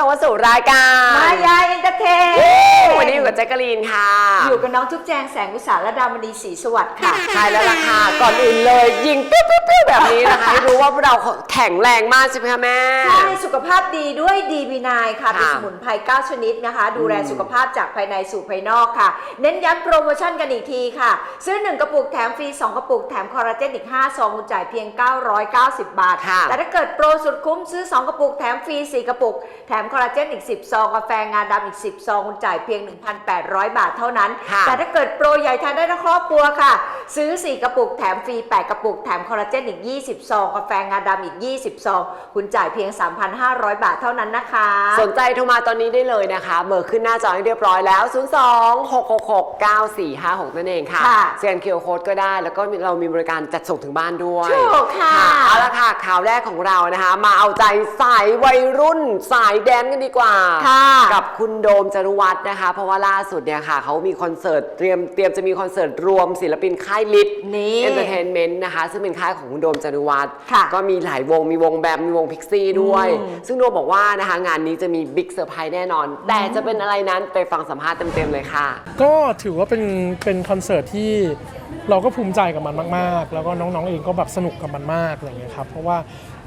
ชมเข้าสู่รายการ มายาเอนเตอร์เทนวันนี้อยู่ กับแจ๊กกะลีนค่ะ อยู่กับน้องทุกแจงแสงอุตสาและดามณีศรีสวัสดิ์ค่ะ ใช่แล้วล่ะค่ะ ก่อนอื่นเลยยิงปิ๊วปิ๊วปิ๊วแบบนี้นะคะให้รู้ว่าพวกเราแข็งแรงมากใช่ไหมคะแม่ ใช่ สุขภาพดีด้วยดีบีนายค่ะค่ะเป็นสมุนไพร9ชนิดนะคะ ดูแลสุขภาพจากภายในสู่ภายนอกค่ะ เน้นย้ำโปรโมชั่นกันอีกทีค่ะ ซื้อ 1 กระปุกแถมฟรี 2 กระปุกแถมคอลลาเจนอีก5ซองคุณจ่ายเพียง 990 บาท ค่ะ แต่ถ้าเกิดโปรสุดคุ้มซื้อ 2 กระปุกแถมฟรี 4 กระปุก แถมคอลลาเจนอีก 10 ซองกาแฟงาดำอีก 10 ซองคุณจ่ายเพียง1,800 บาทเท่านั้น ค่ะแต่ถ้าเกิดโปรใหญ่ทานได้ทั้งครอบครัวค่ะ ซื้อ 4 กระปุกแถมฟรี 8 กระปุกแถมคอลลาเจนอีก 20 ซอง กาแฟงาดำอีก 20 ซอง คุณจ่ายเพียง 3,500 บาทเท่านั้นนะคะ สนใจโทรมาตอนนี้ได้เลยนะคะเบอร์ขึ้นหน้าจอให้เรียบร้อยแล้ว 0 2 6 6 6 9 4 5 6 นั่นเองค่ะค่ะสแกนเคอร์โค้ดก็ได้ แล้วก็เรามีบริการจัดส่งถึงบ้านด้วย ถูกค่ะเอาละค่ะข่าวแรกของเรานะคะ มาเอาใจสายวัยรุ่น สายแดนกันดีกว่า ค่ะ กับคุณโดมจรุวัฒน์นะคะ เพราะว่าล่าสุดเนี่ยค่ะเขามีคอนเสิร์ตเตรียมเตรียมจะมีคอนเสิร์ตรวมศิลปินค่ายลิทนี่เอนเตอร์เทนเมนต์นะคะ ซึ่งเป็นค่ายของคุณโดมจรุวัฒน์ค่ะก็มีหลายวงมีวงแบมมีวงพิกซี่ด้วยอืมซึ่งโดมบอกว่านะคะงานนี้จะมีบิ๊กเซอร์ไพรส์แน่นอน แต่จะเป็นอะไรนั้นไปฟังสัมภาษณ์เต็มๆเลยค่ะ ก็ถือว่าเป็นเป็นคอนเสิร์ตที่เราก็ภูมิใจกับมันมาก ๆ แล้วก็น้องๆเองก็แบบสนุกกับมันมากอะไรเงี้ยครับเพราะว่า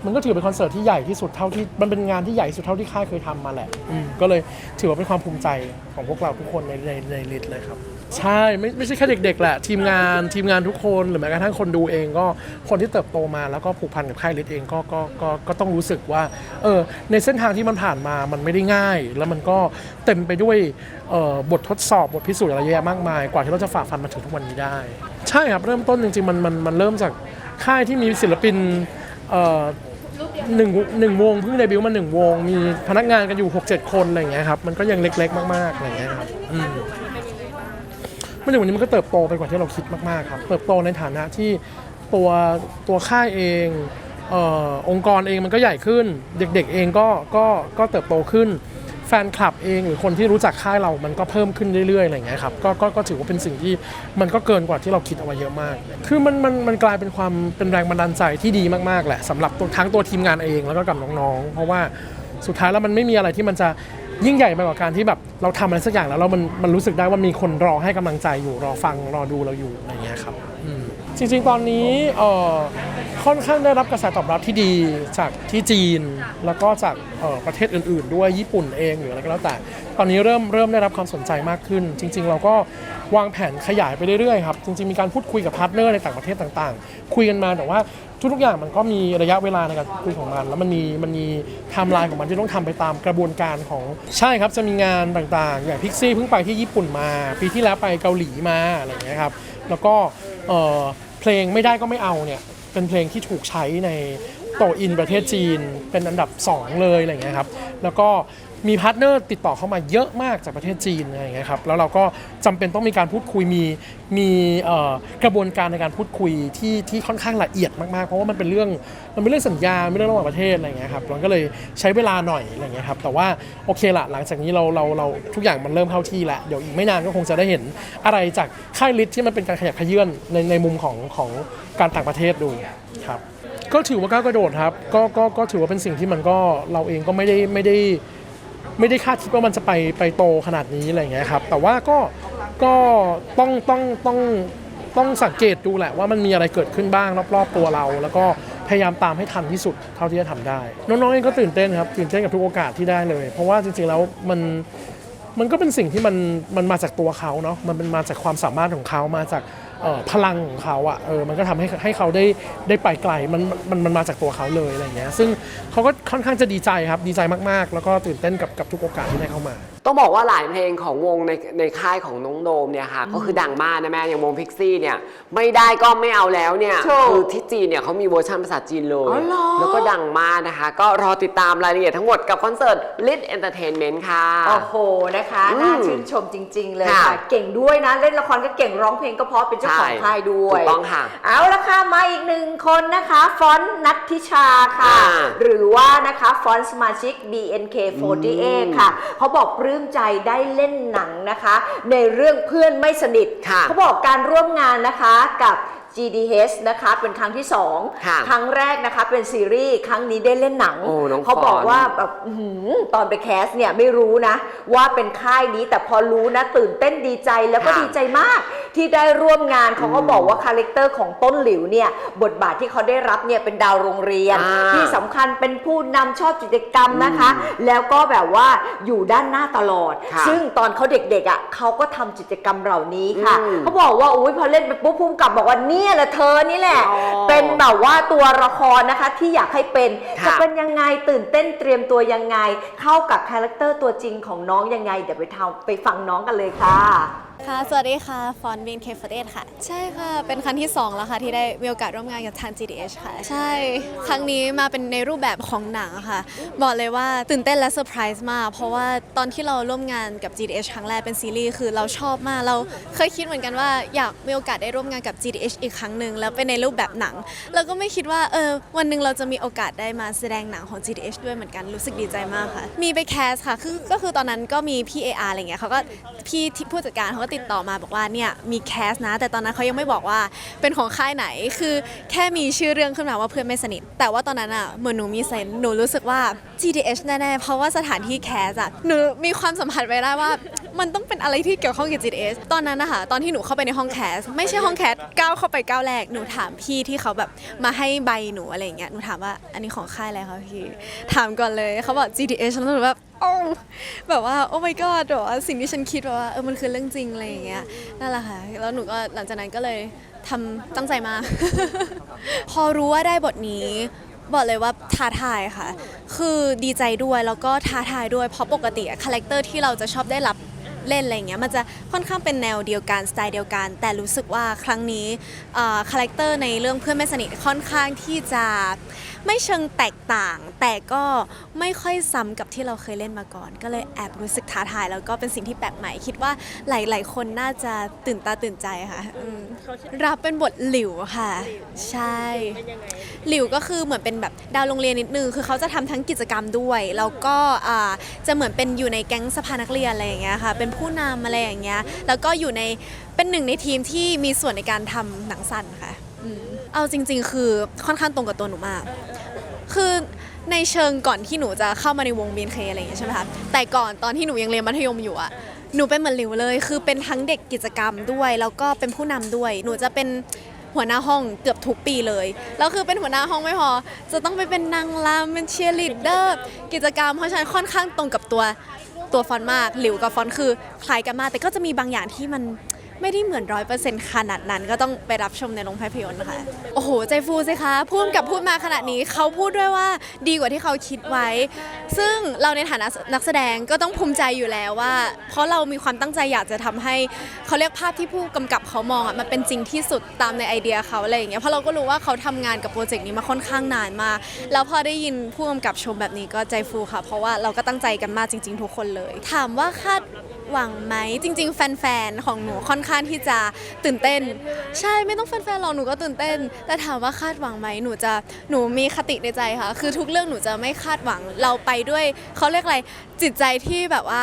มันก็ถือเป็นคอนเสิร์ตที่ใหญ่ที่สุดเท่าที่มันเป็นงานที่ใหญ่ที่สุดเท่าที่ค่ายเคยทำมาแหละอืมก็เลยถือว่าเป็นความภูมิใจของพวกเราทุกคนในในในลิสเลยครับ ใช่ไม่ไม่ใช่แค่เด็กๆแหละ ทีมงานทีมงานทุกคนหรือแม้กระทั่งคนดูเองก็คนที่เติบโตมาแล้วก็ผูกพันกับค่ายลิสเองก็ก็ก็ก็ต้องรู้สึกว่าเออในเส้นทางที่มันผ่านมามันไม่ได้ง่าย แล้วมันก็เต็มไปด้วยเอ่อบททดสอบบทพิสูจน์อะไรเยอะแยะมากมาย กว่าที่เราจะฝ่าฟันมาถึงทุกวันนี้ได้ ใช่ครับเริ่มต้นจริงๆมันมันมันเริ่มจากค่ายที่มีศิลปินเอ่อ หนึ่งหนึ่งวงเพิ่งเดบิวต์มาหนึ่งวง มีพนักงานกันอยู่ 6-7 คนอะไรอย่างเงี้ยครับมันก็ยังเล็กๆ มากๆอะไรอย่างเงี้ยครับอืมไม่ถึงวันนี้มันก็เติบโตไปกว่าที่เราคิดมากๆครับเติบโตในฐานะที่ตัวตัวค่ายเองเออองค์กรเองมันก็ใหญ่ขึ้น เด็กๆเองก็ก็ก็เติบโตขึ้น ฟนคลับเองหรือคนที่รู้จักค่ายเรามันก็เพิ่มขึ้นเรื่อยๆอะไรอย่างเงี้ยครับก็ก็ก็ถือว่าเป็นสิ่งที่มันก็เกินกว่าที่เราคิดเอาไว้เยอะมาก คือมันมันมันกลายเป็นความเป็นแรงบันดาลใจที่ดีมากๆแหละสำหรับตัวทั้งตัวทีมงานเองแล้วก็กับน้องๆ เพราะว่าสุดท้ายแล้วมันไม่มีอะไรที่มันจะยิ่งใหญ่ไปกว่าการที่แบบเราทำอะไรสักอย่างแล้วเรามันมันรู้สึกได้ว่ามีคนรอให้กำลังใจอยู่รอฟังรอดูเราอยู่อะไรอย่างเงี้ยครับ จริงๆ ตอนนี้เอ่อค่อนข้างได้รับกระแสตอบรับที่ดีจากที่จีน แล้วก็จากเอ่อประเทศอื่นๆ ด้วยญี่ปุ่นเองหรืออะไรก็แล้วแต่ ตอนนี้เริ่มเริ่มได้รับความสนใจมากขึ้น จริง ๆ เราก็วางแผนขยายไปเรื่อยๆครับจริงๆ มีการพูดคุยกับพาร์ทเนอร์ในต่างประเทศต่างๆ คุยกันมาแต่ว่าทุกๆอย่างมันก็มีระยะเวลาในการคุยของมัน แล้วมันมีมันมีไทม์ไลน์ของมันที่ต้องทำไปตามกระบวนการของใช่ครับจะมีงานต่างๆ อย่างพิกซี่เพิ่งไปที่ญี่ปุ่นมา ปีที่แล้วไปเกาหลีมาอะไรอย่างเงี้ยครับแล้วก็เอ่อ เพลงไม่ได้ก็ไม่เอาเนี่ยเป็นเพลงที่ถูกใช้ใน โตอินประเทศจีน เป็นอันดับ 2 เลยอะไรเงี้ยครับแล้วก็มีพาร์ทเนอร์ติดต่อเข้ามาเยอะมากจากประเทศจีนอะไรเงี้ยครับแล้วเราก็จำเป็นต้องมีการพูดคุยมีมีกระบวนการในการพูดคุยที่ที่ค่อนข้างละเอียดมากๆ เพราะว่ามันเป็นเรื่องมันเป็นเรื่องสัญญาไม่เรื่องระหว่างประเทศอะไรเงี้ยครับมันก็เลยใช้เวลาหน่อยอะไรเงี้ยครับแต่ว่าโอเคละหลังจากนี้เราเราเราทุกอย่างมันเริ่มเข้าที่แล้วเดี๋ยวอีกไม่นานก็คงจะได้เห็นอะไรจากค่ายลิทที่มันเป็นการขยับขยื่นในในมุมของของการต่างประเทศดูครับ ก็ถือว่าก้าวกระโดดครับก็ก็ก็ถือว่าเป็นสิ่งที่มันก็เราเองก็ไม่ได้ไม่ได้ไม่ได้คาดคิดว่ามันจะไปไปโตขนาดนี้อะไรอย่างเงี้ยครับ แต่ว่าก็ก็ต้องต้องต้องต้องสังเกตดูแหละว่ามันมีอะไรเกิดขึ้นบ้างรอบๆตัวเรา แล้วก็พยายามตามให้ทันที่สุดเท่าที่จะทำได้ น้องๆเองก็ตื่นเต้นครับตื่นเต้นกับทุกโอกาสที่ได้เลย เพราะว่าจริงๆแล้วมันมันก็เป็นสิ่งที่มันมันมาจากตัวเขาเนาะมันเป็นมาจากความสามารถของเขามาจากพลังของเขาอะ่ะเออมันก็ทำให้ให้เขาได้ได้ไปไกลมันมันมันมาจากตัวเขาเลยอะไรอย่างเงี้ยซึ่งเขาก็ค่อนข้างจะดีใจครับดีใจมากๆ แล้วก็ตื่นเต้นกับกับทุกโอกาสที่ได้เข้ามา ต้องบอกว่าหลายเพลงของวงในในค่ายของน้องโดมเนี่ยค่ะก็คือดังมากนะแม่อย่างวงพิกซี่เนี่ยไม่ได้ก็ไม่เอาแล้วเนี่ยถูกคือที่จีนเนี่ยเขามีเวอร์ชันภาษาจีนเลยอ๋อเหรอแล้วก็ดังมากนะคะ ก็รอติดตามรายละเอียดทั้งหมดกับคอนเสิร์ต Lit Entertainment ค่ะโอ้โหนะคะอืมน่าชื่นชมจริง ๆ เลยค่ะค่ะเก่งด้วยนะเล่นละครก็เก่งร้องเพลงก็เพราะเป็นเจ้าของใช่ค่ายด้วยถูกต้องค่ะ เอาละค่ะมาอีกหนึ่งคนนะคะฟอนต์นัททิชาค่ะ อ่าหรือว่านะคะฟอนต์สมาชิก BNK48 ค่ะเขาบอกปลื้มใจได้เล่นหนังนะคะ ในเรื่องเพื่อนไม่สนิทค่ะเขาบอกการร่วมงานนะคะกับ GDH นะคะเป็นครั้งที่ค่ะ2ครั้งแรกนะคะเป็นซีรีส์ครั้งนี้ได้เล่นหนัง โอ้น้องเขาบอกฟอนว่า แบบอื้อหือตอนไปแคสเนี่ยไม่รู้นะ ว่าเป็นค่ายนี้แต่พอรู้นะ ตื่นเต้นดีใจแล้วก็ค่ะดีใจมาก ที่ได้ร่วมงานเขาก็บอกว่าคาแรคเตอร์ของต้นหลิวเนี่ยบทบาทที่เขาได้รับเนี่ยเป็นดาวโรงเรียน อ่าที่สำคัญเป็นผู้นำชอบกิจกรรมนะคะ แล้วก็แบบว่าอยู่ด้านหน้าตลอด ค่ะซึ่งตอนเขาเด็กๆอะเขาก็ทำกิจกรรมเหล่านี้ค่ะอืมเขาบอกว่าอุ้ยพอเล่นไปปุ๊บภูมิกับบอกว่าเนี่ยแหละเธอนี่แหละ อ๋อเป็นแบบว่าตัวละครนะคะที่อยากให้เป็นค่ะ จะเป็นยังไงตื่นเต้นเตรียมตัวยังไง เข้ากับคาแรคเตอร์ตัวจริงของน้องยังไงเดี๋ยวไปทำไปฟังน้องกันเลยค่ะ ค่ะ สวัสดีค่ะ ฟอนบินเคฟเดค่ะ ใช่ค่ะ เป็นครั้งที่ 2 แล้วค่ะ ที่ได้มีโอกาสร่วมงานกับทาง GDH ค่ะ ใช่ ครั้งนี้มาเป็นในรูปแบบของหนังอะค่ะ บอกเลยว่าตื่นเต้นและเซอร์ไพรส์มาก เพราะว่าตอนที่เราร่วมงานกับ GDH ครั้งแรกเป็นซีรีส์คือเราชอบมาก เราเคยคิดเหมือนกันว่าอยากมีโอกาสได้ร่วมงานกับ GDH อีกครั้งหนึ่งแล้วเป็นในรูปแบบหนังแล้วก็ไม่คิดว่าเออวันหนึ่งเราจะมีโอกาสได้มาแสดงหนังของ GDH ด้วยเหมือนกันรู้สึกดีใจมากค่ะ มีไปแคสค่ะคือก็คือตอนนั้นก็มีพี่ AR อะไรเงี้ยเขาก็พี่ที่ผู้จัดการเขาก็ติดต่อมาบอกว่าเนี่ยมีแคสนะ แต่ตอนนั้นเขายังไม่บอกว่าเป็นของค่ายไหนคือแค่มีชื่อเรื่องขึ้นมาว่าเพื่อนไม่สนิท แต่ว่าตอนนั้นอะเหมือนหนูมีเซนส์หนูรู้สึกว่า GDH แน่ๆเพราะว่าสถานที่แคสอะหนูมีความสัมผัสไว้ได้ว่า มันต้องเป็นอะไรที่เกี่ยวข้องกับ GDH ตอนนั้นนะคะตอนที่หนูเข้าไปในห้องแคสไม่ใช่ห้องแคสก้าวเข้าไปก้าวแรกหนูถามพี่ที่เขาแบบมาให้ใบหนูอะไรอย่างเงี้ยหนูถามว่าอันนี้ของค่ายอะไรคะพี่ถามก่อนเลยเขาบอก GDH แล้วหนูแบบ โอ้แบบว่าโอ้ my god แบบว่าสิ่งที่ฉันคิดแบบว่าเออมันคือเรื่องจริงอะไรอย่างเงี้ยนั่นแหละค่ะแล้วหนูก็หลังจากนั้นก็เลยทำตั้งใจมาก พอรู้ว่าได้บทนี้ บอกเลยว่าท้าทายค่ะ คือดีใจด้วยแล้วก็ท้าทายด้วยเพราะปกติคาแรคเตอร์ที่เราจะชอบได้รับเล่นอะไรอย่างเงี้ยมันจะค่อนข้างเป็นแนวเดียวกันสไตล์เดียวกัน แต่รู้สึกว่าครั้งนี้คาแรคเตอร์ในเรื่องเพื่อนไม่สนิทค่อนข้างที่จะ ไม่เชิงแตกต่าง แต่ก็ไม่ค่อยซ้ำกับที่เราเคยเล่นมาก่อน ก็เลยแอบรู้สึกท้าทาย แล้วก็เป็นสิ่งที่แปลกใหม่ คิดว่าหลาย ๆ คนน่าจะตื่นตาตื่นใจค่ะอืมรับเป็นบทหลิวค่ะ ใช่หลิวก็คือเหมือนเป็นแบบดาวโรงเรียนนิดนึง คือเขาจะทำทั้งกิจกรรมด้วย แล้วก็อ่าจะเหมือนเป็นอยู่ในแก๊งสภานักเรียนอะไรอย่างเงี้ยค่ะ เป็นผู้นำอะไรอย่างเงี้ย แล้วก็อยู่ในเป็นหนึ่งในทีมที่มีส่วนในการทำหนังสั้นค่ะ เอาจริง ๆ คือค่อนข้างตรงกับตัวหนูมาก คือในเชิงก่อนที่หนูจะเข้ามาในวง BNK อะไรอย่างเงี้ยใช่ไหมคะแต่ก่อนตอนที่หนูยังเรียนมัธยมอยู่อะหนูเป็นเหมือนหลิวเลย คือเป็นทั้งเด็กกิจกรรมด้วย แล้วก็เป็นผู้นำด้วย หนูจะเป็นหัวหน้าห้องเกือบทุกปีเลย แล้วคือเป็นหัวหน้าห้องไม่พอ จะต้องไปเป็นนางรำเป็นเชียร์ลีดเดอร์ กิจกรรม เพราะฉะนั้นค่อนข้างตรงกับตัวตัวฟอนมาก หลิวกับฟอนคือคล้ายกันมาก แต่ก็จะมีบางอย่างที่มัน ไม่ได้เหมือนร้อยเปอร์เซ็นต์ขนาดนั้นก็ต้องไปรับชมในโรงภาพยนตร์นะคะโอ้โห ใจฟูสิคะพูดกับพูดมาขนาดนี้เขาพูดด้วยว่าดีกว่าที่เขาคิดไว้ ซึ่งเราในฐานะนักแสดงก็ต้องภูมิใจอยู่แล้วว่า เพราะเรามีความตั้งใจอยากจะทำให้เขาเรียกภาพที่ผู้กำกับเขามองอะมันเป็นจริงที่สุดตามในไอเดียเขาอะไรอย่างเงี้ยเพราะเราก็รู้ว่าเขาทำงานกับโปรเจกต์นี้มาค่อนข้างนานมาแล้วพอได้ยินผู้กำกับชมแบบนี้ก็ใจฟูค่ะ เพราะว่าเราก็ตั้งใจกันมากจริง ๆ ทุกคนเลย ถามว่าคาด หวังไหมจริง ๆ แฟนๆของหนูค่อนข้างที่จะตื่นเต้น ใช่ไม่ต้องแฟนๆหรอกหนูก็ตื่นเต้น แต่ถามว่าคาดหวังไหมหนูจะหนูมีคติในใจค่ะ คือทุกเรื่องหนูจะไม่คาดหวังเราไปด้วยเขาเรียกอะไรจิตใจที่แบบว่า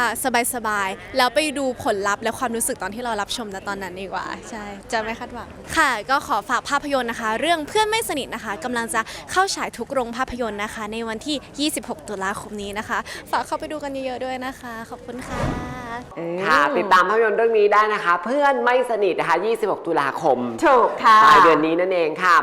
สบายๆแล้วไปดูผลลัพธ์และความรู้สึกตอนที่เรารับชมณตอนนั้นดีกว่าใช่จะไม่คาดหวังค่ะ ก็ขอฝากภาพยนตร์นะคะ เรื่องเพื่อนไม่สนิทนะคะกำลังจะเข้าฉายทุกโรงภาพยนตร์นะคะ ในวันที่ 26 ตุลาคมนี้นะคะ ฝากเข้าไปดูกันเยอะๆด้วยนะคะ ขอบคุณค่ะ ค่ะ ติดตามภาพยนตร์เรื่องนี้ได้นะคะ เพื่อนไม่สนิทนะคะ 26 ตุลาคมถูกค่ะ ปลายเดือนนี้นั่นเองค่ะ